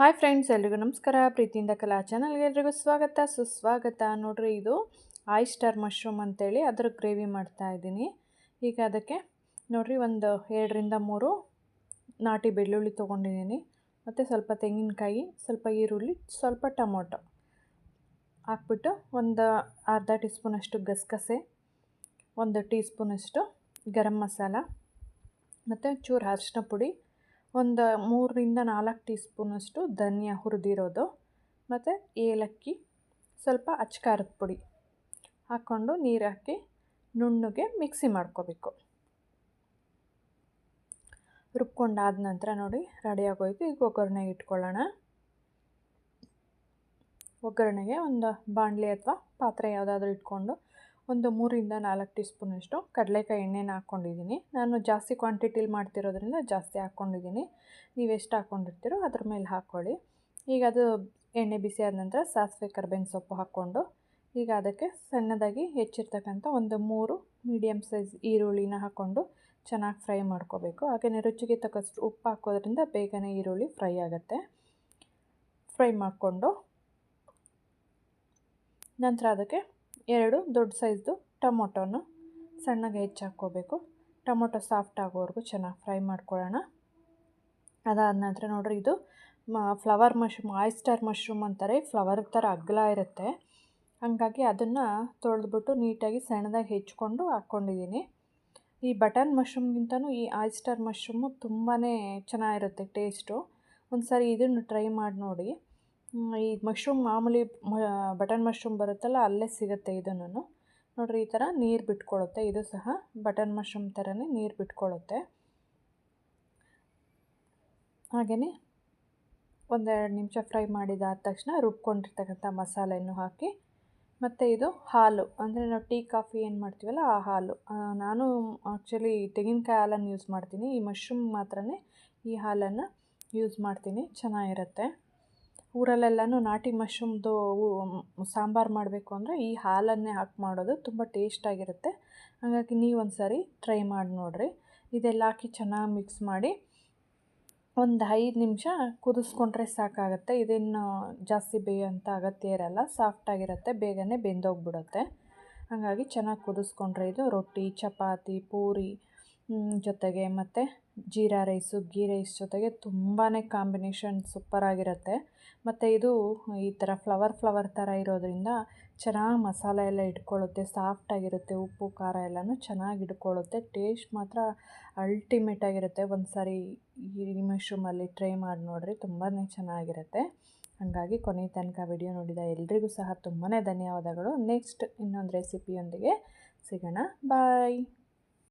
Hi friends, ಎಲ್ರಿಗೂ ನಮಸ್ಕಾರ. ಪ್ರೀತಿಯಿಂದ ಕಲಾ ಚಾನಲ್ಗೆ ಎಲ್ರಿಗೂ ಸ್ವಾಗತ. ಸುಸ್ವಾಗತ ನೋಡ್ರಿ, ಇದು ಆಯಿಸ್ಟರ್ ಮಶ್ರೂಮ್ ಅಂತೇಳಿ ಅದರ ಗ್ರೇವಿ ಮಾಡ್ತಾ ಇದ್ದೀನಿ. ಈಗ ಅದಕ್ಕೆ ನೋಡ್ರಿ, ಒಂದು ಎರಡರಿಂದ ಮೂರು ನಾಟಿ ಬೆಳ್ಳುಳ್ಳಿ ತೊಗೊಂಡಿದ್ದೀನಿ. ಮತ್ತು ಸ್ವಲ್ಪ ತೆಂಗಿನಕಾಯಿ, ಸ್ವಲ್ಪ ಈರುಳ್ಳಿ, ಸ್ವಲ್ಪ ಟೊಮೊಟೊ ಹಾಕ್ಬಿಟ್ಟು ಒಂದು ಅರ್ಧ ಟೀ ಸ್ಪೂನಷ್ಟು ಗಸಗಸೆ, ಒಂದು ಟೀ ಸ್ಪೂನಷ್ಟು ಗರಂ ಮಸಾಲ, ಮತ್ತು ಚೂರು ಅರಿಶಿನ ಪುಡಿ ಒಂದು ಮೂರರಿಂದ ನಾಲ್ಕು ಟೀ ಸ್ಪೂನಷ್ಟು ಧನಿಯಾ ಹುರಿದಿರೋದು, ಮತ್ತು ಏಲಕ್ಕಿ, ಸ್ವಲ್ಪ ಅಚ್ಕಾರದ ಪುಡಿ ಹಾಕ್ಕೊಂಡು ನೀರು ಹಾಕಿ ನುಣ್ಣಗೆ ಮಿಕ್ಸಿ ಮಾಡ್ಕೋಬೇಕು. ರುಬ್ಕೊಂಡಾದ ನಂತರ ನೋಡಿ ರೆಡಿ ಆಗೋಯ್ತು. ಈಗ ಒಗ್ಗರಣೆಗೆ ಇಟ್ಕೊಳ್ಳೋಣ. ಒಗ್ಗರಣೆಗೆ ಒಂದು ಬಾಣಲೆ ಅಥವಾ ಪಾತ್ರೆ ಯಾವುದಾದ್ರೂ ಇಟ್ಕೊಂಡು ಒಂದು ಮೂರಿಂದ ನಾಲ್ಕು ಟೀ ಸ್ಪೂನಷ್ಟು ಕಡಲೆಕಾಯಿ ಎಣ್ಣೆನ ಹಾಕ್ಕೊಂಡಿದ್ದೀನಿ. ನಾನು ಜಾಸ್ತಿ ಕ್ವಾಂಟಿಟಿಲಿ ಮಾಡ್ತಿರೋದ್ರಿಂದ ಜಾಸ್ತಿ ಹಾಕ್ಕೊಂಡಿದ್ದೀನಿ. ನೀವು ಎಷ್ಟು ಹಾಕ್ಕೊಂಡಿರ್ತೀರೋ ಅದ್ರ ಮೇಲೆ ಹಾಕ್ಕೊಳ್ಳಿ ಈಗ ಅದು ಎಣ್ಣೆ ಬಿಸಿ ಆದ ನಂತರ ಸಾಸಿವೆ ಕರ್ಬೇವಿನ ಸೊಪ್ಪು ಹಾಕ್ಕೊಂಡು ಈಗ ಅದಕ್ಕೆ ಸಣ್ಣದಾಗಿ ಹೆಚ್ಚಿರ್ತಕ್ಕಂಥ ಒಂದು ಮೂರು ಮೀಡಿಯಮ್ ಸೈಜ್ ಈರುಳ್ಳಿನ ಹಾಕ್ಕೊಂಡು ಚೆನ್ನಾಗಿ ಫ್ರೈ ಮಾಡ್ಕೋಬೇಕು. ಹಾಗೆಯೇ ರುಚಿಗೆ ತಕ್ಕಷ್ಟು ಉಪ್ಪು ಹಾಕೋದ್ರಿಂದ ಬೇಗನೆ ಈರುಳ್ಳಿ ಫ್ರೈ ಆಗುತ್ತೆ. ಫ್ರೈ ಮಾಡಿಕೊಂಡು ನಂತರ ಅದಕ್ಕೆ ಎರಡು ದೊಡ್ಡ ಸೈಜ್ದು ಟೊಮೊಟೊನ ಸಣ್ಣಗೆ ಹೆಚ್ಚು ಹಾಕ್ಕೋಬೇಕು. ಟೊಮೊಟೊ ಸಾಫ್ಟ್ ಆಗೋವರೆಗೂ ಚೆನ್ನಾಗಿ ಫ್ರೈ ಮಾಡ್ಕೊಳ್ಳೋಣ. ಅದಾದ ನಂತರ ನೋಡ್ರಿ, ಇದು ಮ, ಫ್ಲವರ್ ಮಶ್ರೂಮ್, ಆಯಿಸ್ಟರ್ ಮಶ್ರೂಮ್ ಅಂತಾರೆ. ಫ್ಲವರ್ ಥರ ಅಗ್ಲ ಇರುತ್ತೆ. ಹಾಗಾಗಿ ಅದನ್ನು ತೊಳೆದ್ಬಿಟ್ಟು ನೀಟಾಗಿ ಸಣ್ಣದಾಗಿ ಹೆಚ್ಕೊಂಡು ಹಾಕ್ಕೊಂಡಿದ್ದೀನಿ. ಈ ಬಟನ್ ಮಶ್ರೂಮ್ಗಿಂತನೂ ಈ ಆಯಿಸ್ಟರ್ ಮಶ್ರೂಮು ತುಂಬಾ ಚೆನ್ನಾಗಿರುತ್ತೆ ಟೇಸ್ಟು. ಒಂದು ಸಾರಿ ಇದನ್ನು ಟ್ರೈ ಮಾಡಿ ನೋಡಿ. ಈ ಮಶ್ರೂಮ್ ಮಾಮೂಲಿ ಬಟನ್ ಮಶ್ರೂಮ್ ಬರುತ್ತಲ್ಲ, ಅಲ್ಲೇ ಸಿಗುತ್ತೆ ಇದನ್ನು ನೋಡಿರಿ, ಈ ಥರ ನೀರು ಬಿಟ್ಕೊಳ್ಳುತ್ತೆ ಇದು ಸಹ ಬಟನ್ ಮಶ್ರೂಮ್ ಥರನೇ ನೀರು ಬಿಟ್ಕೊಳ್ಳುತ್ತೆ ಹಾಗೆಯೇ ಒಂದೆರಡು ನಿಮಿಷ ಫ್ರೈ ಮಾಡಿದಾದ ತಕ್ಷಣ ರುಬ್ಕೊಂಡಿರ್ತಕ್ಕಂಥ ಮಸಾಲೆಯನ್ನು ಹಾಕಿ, ಮತ್ತು ಇದು ಹಾಲು. ಅಂದರೆ ನಾವು ಟೀ, ಕಾಫಿ ಏನು ಮಾಡ್ತೀವಲ್ಲ, ಆ ಹಾಲು. ನಾನು ಆ್ಯಕ್ಚುಲಿ ತೆಂಗಿನಕಾಯಿ ಹಾಲನ್ನು ಯೂಸ್ ಮಾಡ್ತೀನಿ. ಈ ಮಶ್ರೂಮ್ ಮಾತ್ರನೇ ಈ ಹಾಲನ್ನು ಯೂಸ್ ಮಾಡ್ತೀನಿ. ಚೆನ್ನಾಗಿರುತ್ತೆ. ಊರಲ್ಲೆಲ್ಲನೂ ನಾಟಿ ಮಶ್ರೂಮ್ದು ಸಾಂಬಾರು ಮಾಡಬೇಕು ಅಂದರೆ ಈ ಹಾಲನ್ನೇ ಹಾಕಿ ಮಾಡೋದು ತುಂಬ ಟೇಸ್ಟಾಗಿರುತ್ತೆ ಹಾಗಾಗಿ ನೀವು ಒಂದು ಸಾರಿ ಟ್ರೈ ಮಾಡಿ ನೋಡಿರಿ. ಇದೆಲ್ಲ ಹಾಕಿ ಚೆನ್ನಾಗಿ ಮಿಕ್ಸ್ ಮಾಡಿ ಒಂದು ಐದು ನಿಮಿಷ ಕುದಿಸ್ಕೊಂಡ್ರೆ ಸಾಕಾಗುತ್ತೆ. ಇದೇನು ಜಾಸ್ತಿ ಬೇಯೋಂಥ ಅಗತ್ಯ ಇರಲ್ಲ. ಸಾಫ್ಟಾಗಿರುತ್ತೆ ಬೇಗನೆ ಬೆಂದೋಗ್ಬಿಡುತ್ತೆ. ಹಾಗಾಗಿ ಚೆನ್ನಾಗಿ ಕುದಿಸ್ಕೊಂಡ್ರೆ ಇದು ರೊಟ್ಟಿ, ಚಪಾತಿ, ಪೂರಿ ಜೊತೆಗೆ ಮತ್ತು ಜೀರಾ ರೈಸು ಗೀ ರೈಸ್ ಜೊತೆಗೆ ತುಂಬಾ ಕಾಂಬಿನೇಷನ್ ಸೂಪರಾಗಿರುತ್ತೆ ಮತ್ತು ಇದು ಈ ಥರ ಫ್ಲವರ್ ಫ್ಲವರ್ ಥರ ಇರೋದ್ರಿಂದ ಚೆನ್ನಾಗಿ ಮಸಾಲೆ ಎಲ್ಲ ಇಟ್ಕೊಳ್ಳುತ್ತೆ ಸಾಫ್ಟಾಗಿರುತ್ತೆ ಉಪ್ಪು, ಖಾರ ಎಲ್ಲನೂ ಚೆನ್ನಾಗಿ ಇಟ್ಕೊಳ್ಳುತ್ತೆ. ಟೇಸ್ಟ್ ಮಾತ್ರ ಅಲ್ಟಿಮೇಟಾಗಿರುತ್ತೆ ಒಂದು ಸಾರಿ ಈ ಮಶ್ರೂಮಲ್ಲಿ ಟ್ರೈ ಮಾಡಿ ನೋಡಿರಿ ತುಂಬಾ ಚೆನ್ನಾಗಿರುತ್ತೆ. ಹಾಗಾಗಿ ಕೊನೆ ತನಕ ವಿಡಿಯೋ ನೋಡಿದ ಎಲ್ರಿಗೂ ಸಹ ತುಂಬಾ ಧನ್ಯವಾದಗಳು. ನೆಕ್ಸ್ಟ್ ಇನ್ನೊಂದು ರೆಸಿಪಿಯೊಂದಿಗೆ ಸಿಗೋಣ. ಬಾಯ್